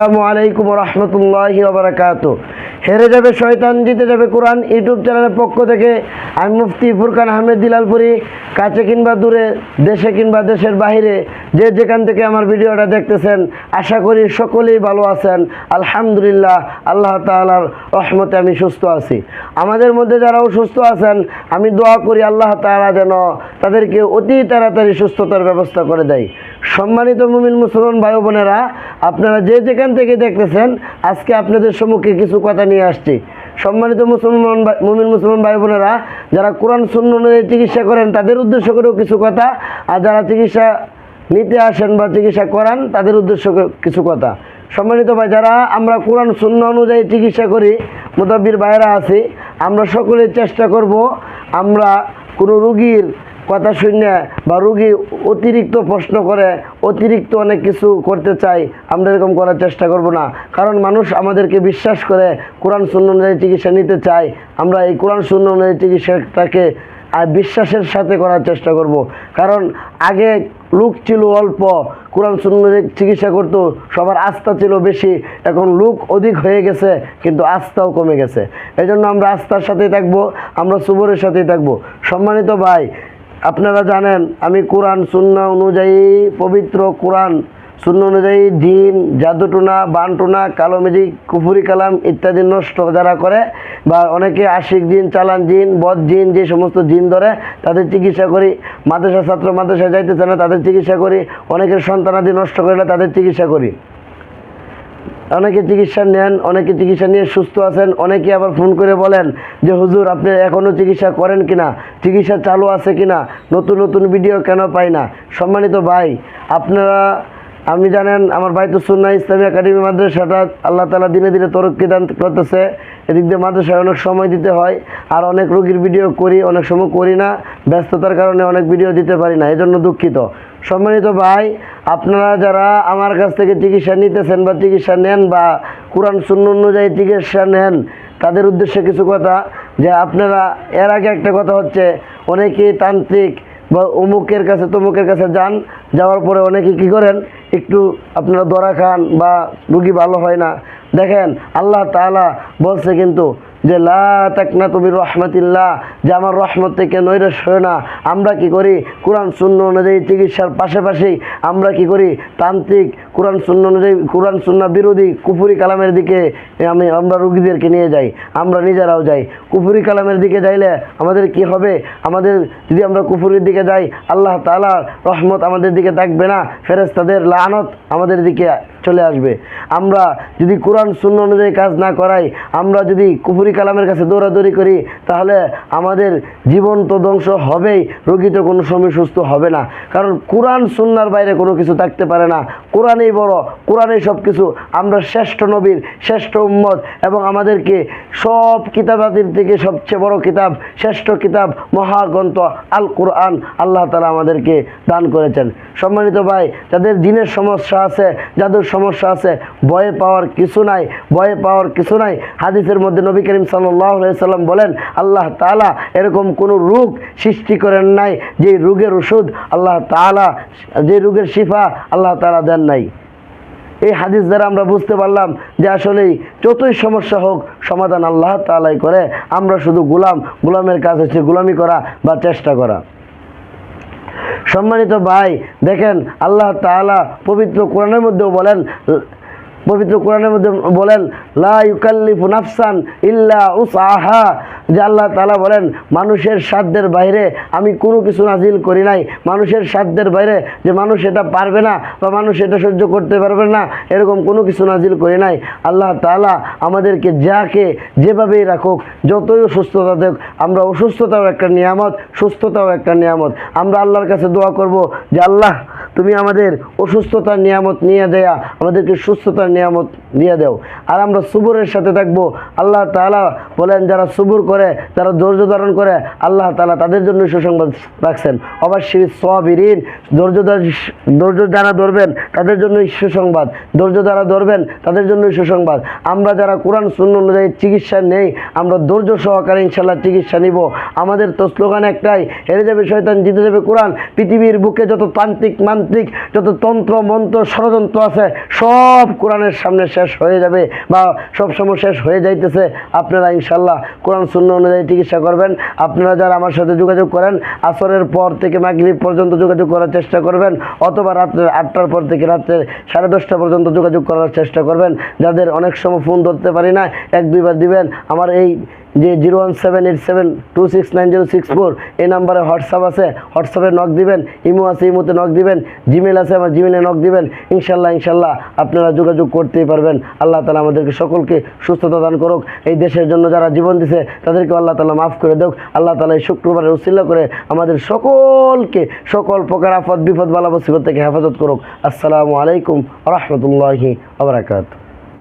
আসসালামু আলাইকুম রহমতুল্লাহি হেরে যাবে শয়তান, জিতে যাবে কোরআন। ইউটিউব চ্যানেলের পক্ষ থেকে আমি মুফতি ফুরকান আহমেদ দিলালপুরি। কাছে কিংবা দূরে, দেশে কিংবা দেশের বাইরে যে যেখান থেকে আমার ভিডিওটা দেখতেছেন, আশা করি সকলেই ভালো আছেন। আলহামদুলিল্লাহ, আল্লাহ তাআলার রহমতে আমি সুস্থ আছি। আমাদের মধ্যে যারা অসুস্থ আছেন, আমি দোয়া করি আল্লাহ তাআলা যেন তাদেরকে অতি তাড়াতাড়ি সুস্থতার ব্যবস্থা করে দেয়। সম্মানিত মুমিন মুসলমান ভাই বোনেরা, আপনারা যে যেখান থেকে দেখতেছেন, আজকে আপনাদের সম্মুখে কিছু কথা নিয়ে আসছি। সম্মানিত মুসলমান মুমিন মুসলমান ভাই বোনেরা, যারা কোরআন শূন্য অনুযায়ী চিকিৎসা করেন, তাদের উদ্দেশ্য করেও কিছু কথা, আর যারা চিকিৎসা নিতে আসেন বা চিকিৎসা করান, তাদের উদ্দেশ্য কিছু কথা। সম্মানিত ভাই, যারা আমরা কোরআন শূন্য অনুযায়ী চিকিৎসা করি মোতাব্বির বাইরা আছি, আমরা সকলে চেষ্টা করব, আমরা কোনো রুগীর কথা শুনে বা রুগী অতিরিক্ত প্রশ্ন করে, অতিরিক্ত অনেক কিছু করতে চাই আমরা এরকম করার চেষ্টা করব না। কারণ মানুষ আমাদেরকে বিশ্বাস করে কোরআন শূন্য অনুযায়ী চিকিৎসা নিতে চায়। আমরা এই কোরআন শূন্য অনুযায়ী চিকিৎসাটাকে আর বিশ্বাসের সাথে করার চেষ্টা করব। কারণ আগে লোক ছিল অল্প, কোরআন শূন্য চিকিৎসা করতো, সবার আস্থা ছিল বেশি। এখন লোক অধিক হয়ে গেছে, কিন্তু আস্থাও কমে গেছে। এই জন্য আমরা আস্থার সাথেই থাকব, আমরা সুবরের সাথেই থাকব। সম্মানিত ভাই আপনারা জানেন, আমি কোরআন শূন্য অনুযায়ী পবিত্র কোরআন শূন্য অনুযায়ী জিন, জাদুটুনা, বানটুনা কালো মেজিক কুফুরি কালাম ইত্যাদি নষ্ট যারা করে বা অনেকে আশিক জিন, চালান জিন, বদ জিন, যে সমস্ত জিন ধরে তাদের চিকিৎসা করি মাদ্রাসা ছাত্র মাদ্রাসায় যাইতেছে না, তাদের চিকিৎসা করি, অনেকের সন্তানাদি নষ্ট করলে তাদের চিকিৎসা করি। অনেকে চিকিৎসা নেন, অনেকে চিকিৎসা নিয়ে সুস্থ আছেন, অনেকে আবার ফোন করে বলেন যে, হুজুর, আপনি এখনও চিকিৎসা করেন কিনা? চিকিৎসা চালু আছে কিনা? নতুন নতুন ভিডিও কেন পাই না? সম্মানিত ভাই, আপনারা আমি জানেন, আমার ভাই তো সুন্না ইসলামী একাডেমি মাদ্রাসাটা আল্লাহ তালা দিনে দিনে তরক্কি দান করতেছে। এদিক দিয়ে মাদ্রাসায় অনেক সময় দিতে হয়, আর অনেক রোগীর ভিডিও করি, অনেক সময় করি না, ব্যস্ততার কারণে অনেক ভিডিও দিতে পারি না এই জন্য দুঃখিত। সম্মানিত ভাই, আপনারা যারা আমার কাছ থেকে চিকিৎসা নিতেছেন বা চিকিৎসা নেন বা কোরআন শূন্য অনুযায়ী চিকিৎসা নেন, তাদের উদ্দেশ্যে কিছু কথা যে আপনারা, এর আগে একটা কথা হচ্ছে, অনেকেই তান্ত্রিক বা অমুকের কাছে তমুকের কাছে যান, যাওয়ার পরে অনেকে কি করেন, একটু আপনারা দরা খান বা রুগী ভালো হয় না। দেখেন, আল্লাহ তাআলা বলছে কিন্তু যে, লা তাকনা তুমি রহমতিল্লাহ যে আমার রহমত থেকে নৈরাশ হয় না, আমরা কি করি? কোরআন শূন্য অনুযায়ী চিকিৎসার পাশাপাশি আমরা কি করি? তান্ত্রিক, কোরআন শূন্য অনুযায়ী, কোরআন শূন্য বিরোধী কুফুরি কালামের দিকে আমি, আমরা রুগীদেরকে নিয়ে যাই, আমরা নিজেরাও যাই। কুফুরি কালামের দিকে যাইলে আমাদের কি হবে? আমাদের যদি আমরা কুফুরির দিকে যাই, আল্লাহ তাআলা রহমত আমাদের দিকে থাকবে না ফেরেস্তাদের লানত আমাদের দিকে চলে আসবে। আমরা যদি কোরআন শূন্য অনুযায়ী কাজ না করাই, আমরা যদি কুফুরি কালামের কাছে দৌড়াদৌড়ি করি, তাহলে আমাদের জীবন তো ধ্বংস হবেই, রোগী তো কোনো সময় সুস্থ হবে না। কারণ কোরআন, সুন্নার বাইরে কোনো কিছু থাকতে পারে না। কোরআনেই বড়, কোরআনেই সব কিছু আমরা শ্রেষ্ঠ নবীর, শ্রেষ্ঠ উম্মত এবং আমাদেরকে সব কিতাবাদির থেকে সবচেয়ে বড় কিতাব, শ্রেষ্ঠ কিতাব, মহাগ্রন্থ আল কোরআন আল্লাহ তালা আমাদেরকে দান করেছেন। সম্মানিত ভাই, যাদের দিনের সমস্যা আছে, যাদের সমস্যা আছে, ভয়ে পাওয়ার কিছু নাই, ভয়ে পাওয়ার কিছু নাই। হাদিসের মধ্যে নবী করিম সাল্লাম বলেন, আল্লাহ তাআলা এরকম কোনো রোগ সৃষ্টি করেন নাই যে রোগের ওষুধ আল্লাহ তাআলা যে রোগের শিফা আল্লাহ তালা দেন নাই। এই হাদিস দ্বারা আমরা বুঝতে পারলাম যে আসলেই যতই সমস্যা হোক, সমাধান আল্লাহ তাআলাই করে। আমরা শুধু গোলাম, গোলামের কাজ হচ্ছে গোলামি করা বা চেষ্টা করা। সম্মানিত ভাই, দেখেন আল্লাহ তাআলা পবিত্র কোরআনের মধ্যেও বলেন পবিত্র কোরআনের মধ্যে বলেন, লা ইল্লা উসআহা। যে আল্লাহ তাআলা বলেন, মানুষের সাধ্যের বাইরে আমি কোনো কিছু নাজিল করি নাই। মানুষের সাধ্যের বাইরে যে মানুষ এটা পারবে না বা মানুষ এটা সহ্য করতে পারবে না, এরকম কোনো কিছু নাজিল করি নাই। আল্লাহ তাআলা আমাদেরকে যাকে যেভাবেই রাখুক, যতই অসুস্থতা দেখ আমরা অসুস্থতাও একটা নিয়ামত, সুস্থতাও একটা নিয়ামত। আমরা আল্লাহর কাছে দোয়া করব যে, আল্লাহ তুমি আমাদের অসুস্থতার নিয়ামত নিয়ে দেয়া, আমাদেরকে সুস্থতার নিয়ামত দিয়ে দেও। আর আমরা সুবুরের সাথে থাকব। আল্লাহ তাআলা বলেন, যারা সুবুর করে, যারা ধৈর্য ধারণ করে, আল্লাহ তালা তাদের জন্য সুসংবাদ রাখছেন। অবশ্যই সবিরিন, ধৈর্য ধৈর্য যারা ধরবেন, তাদের জন্যই সুসংবাদ। ধৈর্য যারা ধরবেন, তাদের জন্যই সুসংবাদ। আমরা যারা কোরআন শূন্য অনুযায়ী চিকিৎসা নেই, আমরা ধৈর্য সহকারে ইনশাল্লাহ চিকিৎসা নিব। আমাদের তো স্লোগান একটাই, হেরে যাবে শয়তান, জিতে যাবে কোরআন। পৃথিবীর বুকে যত তান্ত্রিক মান্ত্রিক যত তন্ত্র, মন্ত্র, ষড়যন্ত্র আছে, সব কোরআনের সামনে শেষ হয়ে যাবে বা সব সময় শেষ হয়ে যাইতেছে। আপনারা ইনশাল্লাহ কোরআন শূন্য অনুযায়ী চিকিৎসা করবেন। আপনারা যারা আমার সাথে যোগাযোগ করেন, আসরের পর থেকে মাগরিব পর্যন্ত যোগাযোগ করার চেষ্টা করবেন, অথবা রাত্রে আটটার পর থেকে রাত্রে সাড়ে দশটা পর্যন্ত যোগাযোগ করার চেষ্টা করবেন। যাদের অনেক সময় ফোন ধরতে পারি না, এক দুইবার দিবেন। আমার এই যে zero one seven eight seven two six nine zero six four, এই নাম্বারে হোয়াটসঅ্যাপ আছে। হোয়াটসঅ্যাপে নক দিবেন, ইমো আছে, ইমোতে নক দিবেন জিমেল আছে, আমার জিমেলে নক দিবেন। ইনশাল্লাহ ইনশাল্লাহ আপনারা যোগাযোগ করতেই পারবেন। আল্লাহ তালা আমাদেরকে সকলকে সুস্থতা দান করুক। এই দেশের জন্য যারা জীবন দিছে তাদেরকে আল্লাহ তালা মাফ করে দেখ আল্লাহ তালা এই শুক্রবারের উসিল্লা করে আমাদের সকলকে সকল প্রকার আফদ বিপদ বালা মুসিবত থেকে হেফাজত করুক। আসসালামু আলাইকুম রহমতুল্লাহি আবরাকাত